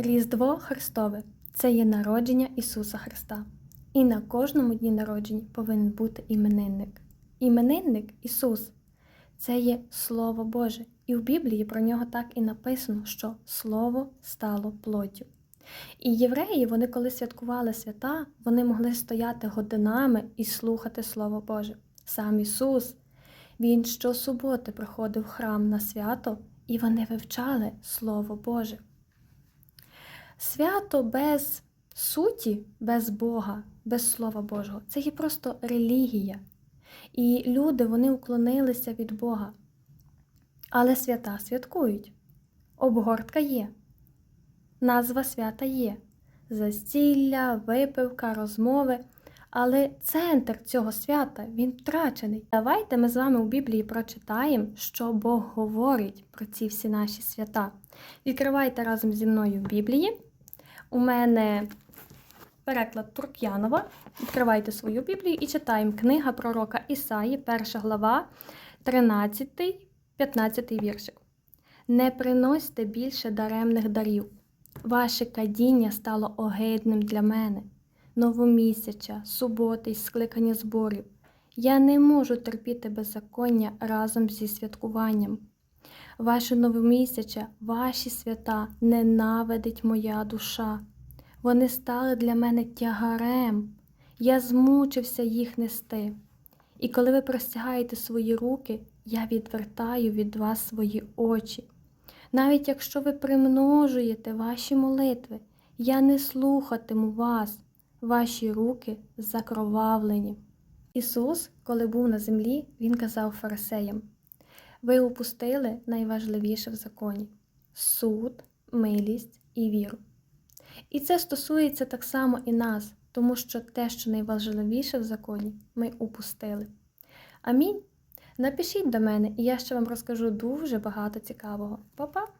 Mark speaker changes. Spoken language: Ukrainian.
Speaker 1: Різдво Христове це є народження Ісуса Христа. І на кожному дні народження повинен бути іменинник. Іменинник Ісус це є Слово Боже. І в Біблії про нього так і написано, що Слово стало плоттю. І євреї, вони коли святкували свята, вони могли стояти годинами і слухати Слово Боже. Сам Ісус, Він щосуботи приходив в храм на свято, і вони вивчали Слово Боже. Свято без суті, без Бога, без Слова Божого це є просто релігія. І люди вони уклонилися від Бога. Але свята святкують. Обгортка є. Назва свята є. Застілля, випивка, розмови. Але центр цього свята він втрачений. Давайте ми з вами у Біблії прочитаємо, що Бог говорить про ці всі наші свята. Відкривайте разом зі мною в Біблії. У мене переклад Турк'янова. Відкривайте свою Біблію і читаємо книга пророка Ісаї, 1 глава, 13, 15 віршик. Не приносьте більше даремних дарів. Ваше кадіння стало огидним для мене. Новомісяча, суботи й скликання зборів. Я не можу терпіти беззаконня разом зі святкуванням. Ваше новомісяча, ваші свята ненавидить моя душа. Вони стали для мене тягарем. Я змучився їх нести. І коли ви простягаєте свої руки, я відвертаю від вас свої очі. Навіть якщо ви примножуєте ваші молитви, я не слухатиму вас, ваші руки закровавлені. Ісус, коли був на землі, Він казав фарисеям: ви упустили найважливіше в законі суд, милість і віру. І це стосується так само і нас, тому що те, що найважливіше в законі, ми упустили. Амінь. Напишіть до мене, і я ще вам розкажу дуже багато цікавого. Па-па!